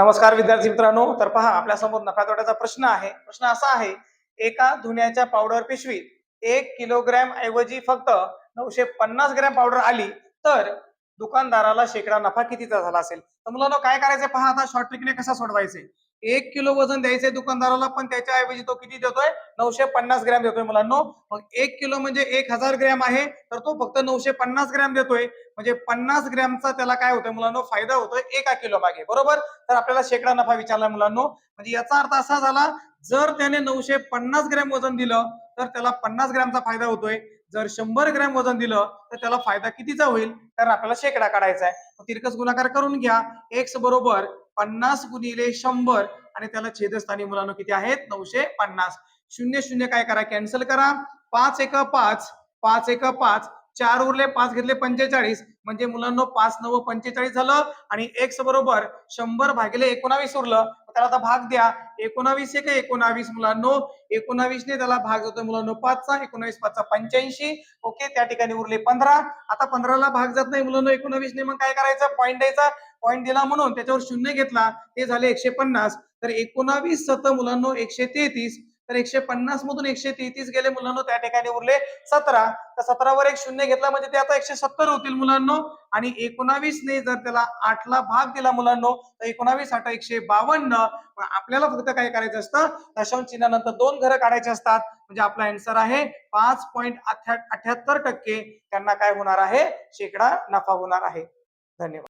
नमस्कार विद्यार्थी मित्रांनो तर पहा आपल्यासमोर नफा तोट्याचा प्रश्न आहे. प्रश्न असा आहे एका धुण्याच्या पावडर पिशवीत एक किलोग्रॅम ऐवजी फक्त नऊशे पन्नास ग्रॅम पावडर आली तर दुकानदाराला शेकडा नफा कितीचा झाला असेल? तर मुलांना काय करायचं पहा आता शॉर्ट ट्रिकने कसा सोडवायचे एक किलो वजन द्यायचंय दुकानदाराला पण त्याच्या ऐवजी तो किती देतोय? नऊशे पन्नास ग्रॅम देतोय मुलांनो. मग एक किलो म्हणजे एक हजार ग्रॅम आहे तर तो फक्त नऊशे पन्नास ग्रॅम देतोय. म्हणजे पन्नास ग्रॅमचा त्याला काय होतोय मुलांनो? फायदा होतोय एका किलो मागे बरोबर? तर आपल्याला शेकडा नफा विचारला मुलांनो. म्हणजे याचा अर्थ असा झाला जर त्याने नऊशे पन्नास ग्रॅम वजन दिलं तर त्याला पन्नास ग्रॅमचा फायदा होतोय. जर शंभर ग्रॅम वजन दिलं तर त्याला फायदा कितीचा होईल? तर आपल्याला शेकडा काढायचा आहे. तिरकस गुणाकार करून घ्या. एक्स बरोबर पन्नास गुणिले शंभर आणि त्याला छेदस्थानी मुलांना किती आहेत? नऊशे पन्नास. शून्य शून्य काय करा? कॅन्सल करा. पाच एक पाच. पाच एक पाच. चार उरले पाच घेतले पंचेचाळीस. म्हणजे मुलांनो पाच नव पंचेचाळीस झालं आणि एक्स बरोबर शंभर भागिले एकोणावीस उरलं. त्याला आता भाग द्या. एकोणावीस एक एकोणावीस मुलांनो. एकोणावीसने त्याला भाग होतो मुलांनो पाचचा एकोणावीस पाचचा पंच्याऐंशी. ओके त्या ठिकाणी उरले पंधरा. आता पंधराला भाग जात नाही मुलांनो एकोणावीसने मग काय करायचं? पॉईंट द्यायचा. पॉईंट दिला म्हणून त्याच्यावर शून्य घेतला. ते झाले एकशे पन्नास. तर एकोणावीस सत मुलांनो एकशे तेहतीस. तर एकशे पन्नास मधून एकशे तेहतीस गेले मुलांनो त्या ठिकाणी उरले सतरा. तर सतरावर एक शून्य घेतला म्हणजे ते आता एकशे सत्तर होतील मुलांनो. आणि एकोणावीस ने जर त्याला आठला भाग दिला मुलांनो तर एकोणावीस आठ एकशे बावन्न. आपल्याला फक्त काय करायचं असतं? दशांश चिन्हानंतर दोन घरं काढायचे असतात. म्हणजे आपला आन्सर आहे पाच पॉईंट अठ्याहत्तर टक्के. त्यांना काय होणार आहे? शेकडा नफा होणार आहे. धन्यवाद.